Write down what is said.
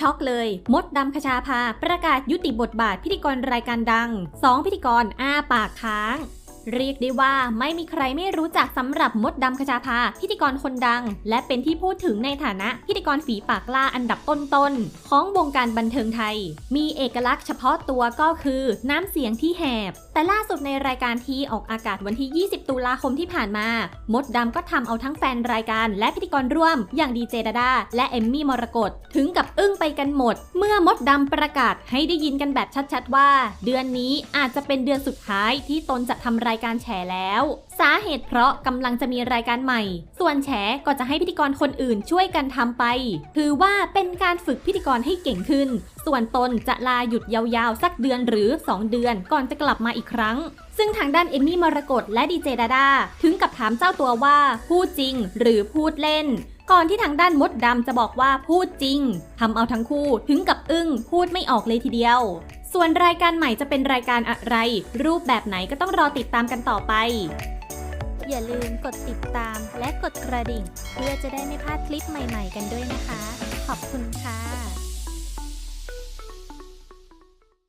ช็อกเลย มดดำคชาพาประกาศยุติบทบาทพิธีกรรายการดัง 2 พิธีกรอ้าปากค้าง เรียกได้ว่าไม่มีใครไม่รู้จักสำหรับมดดำคชาภาพิธีกรคนดัง และเป็นที่พูดถึงในฐานะพิธีกรฝีปากกล้าอันดับต้นๆของวงการบันเทิงไทย มีเอกลักษณ์เฉพาะตัวก็คือน้ำเสียงที่แหบ แต่ล่าสุดในรายการที่ออกอากาศวันที่ 20 ตุลาคมที่ผ่านมา มดดำก็ทำเอาทั้งแฟนรายการและพิธีกรร่วม อย่างดีเจดาดาและเอมมี่มรกตถึงกับอึ้งไปกันหมด เมื่อมดดำประกาศให้ได้ยินกันแบบชัดๆว่า เดือนนี้อาจจะเป็นเดือนสุดท้ายที่ตนจะทำรายการแฉแล้ว สาเหตุเพราะกำลังจะมีรายการใหม่ ส่วนแฉก็จะให้พิธีกรคนอื่นช่วยกันทำไป ถือว่าเป็นการฝึกพิธีกรให้เก่งขึ้น ส่วนตนจะลาหยุดยาวๆ สักเดือนหรือ 2 เดือนก่อนจะกลับมาอีกครั้งซึ่งทางด้านเอมมี่มรกตและดีเจดาดาถึงกับถามเจ้าตัวว่าพูดจริงหรือพูดเล่น ก่อนที่ทางด้านมดดำจะบอกว่าพูดจริงทำเอาทั้งคู่ถึงกับอึ้งพูดไม่ออกเลยทีเดียว ส่วนรายการใหม่จะเป็นรายการอะไร รูปแบบไหนก็ต้องรอติดตามกันต่อไป อย่าลืมกดติดตามและกดกระดิ่ง เพื่อจะได้ไม่พลาดคลิปใหม่ ๆ กันด้วยนะคะ